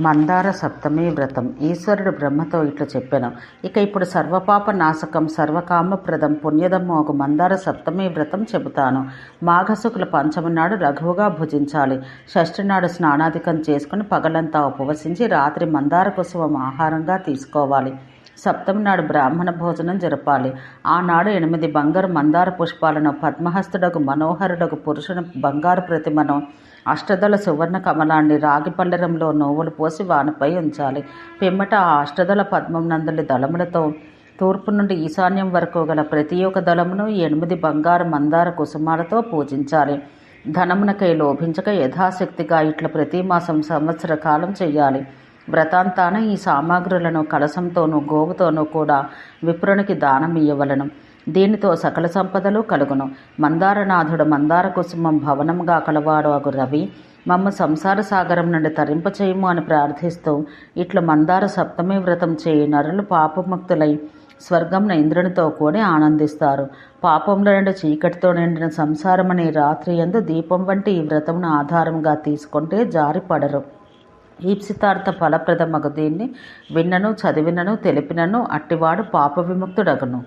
మందార సప్తమి వ్రతం. ఈశ్వరుడు బ్రహ్మతో ఇట్లు చెప్పాను. ఇక ఇప్పుడు సర్వపాప నాశకం సర్వకామప్రదం పుణ్యదమ్మోగు మందార సప్తమి వ్రతం చెబుతాను. మాఘశుక్ల పంచమి నాడు లఘువుగా భుజించాలి. షష్ఠి నాడు స్నానాధికం చేసుకుని పగలంతా ఉపవసించి రాత్రి మందార కుసుమం ఆహారంగా తీసుకోవాలి. సప్తమి నాడు బ్రాహ్మణ భోజనం జరపాలి. ఆనాడు ఎనిమిది బంగారు మందార పుష్పాలను పద్మహస్తుడకు మనోహరుడకు పురుషుని బంగారు ప్రతిమను అష్టదళ సువర్ణ కమలాన్ని రాగి పల్లెరంలో నోవులు పోసి వానపై ఉంచాలి. పిమ్మట ఆ అష్టదళ పద్మం నందలి దళములతో తూర్పు నుండి ఈశాన్యం వరకు గల ప్రతి ఒక్క దళమును ఎనిమిది బంగారు మందార కుసుమాలతో పూజించాలి. ధనమునకై లోభించక యథాశక్తిగా ఇట్ల ప్రతి మాసం సంవత్సర కాలం చేయాలి వ్రతాంతాన ఈ సామాగ్రులను కలసంతోనూ గోవుతోనూ కూడా విప్రునికి దానమియ్యవలను దీనితో సకల సంపదలు కలుగును. మందారనాథుడు మందార కుసుమం భవనంగా కలవాడు అగు రవి. మమ్మ సంసార సాగరం నుండి తరింపచేయము అని ప్రార్థిస్తూ ఇట్లా మందార సప్తమి వ్రతం చేయి నరులు పాపముక్తులై స్వర్గంన ఇంద్రునితో కూడి ఆనందిస్తారు. పాపంలో నుండి చీకటితో నిండిన సంసారమనే రాత్రి ఎందు దీపం వంటి ఈ వ్రతమును ఆధారంగా తీసుకుంటే జారిపడరు. ఈప్సితార్థ ఫలప్రదమగు దీన్ని విన్నను చదివినను తెలిపినను అట్టివాడు పాప విముక్తుడగును.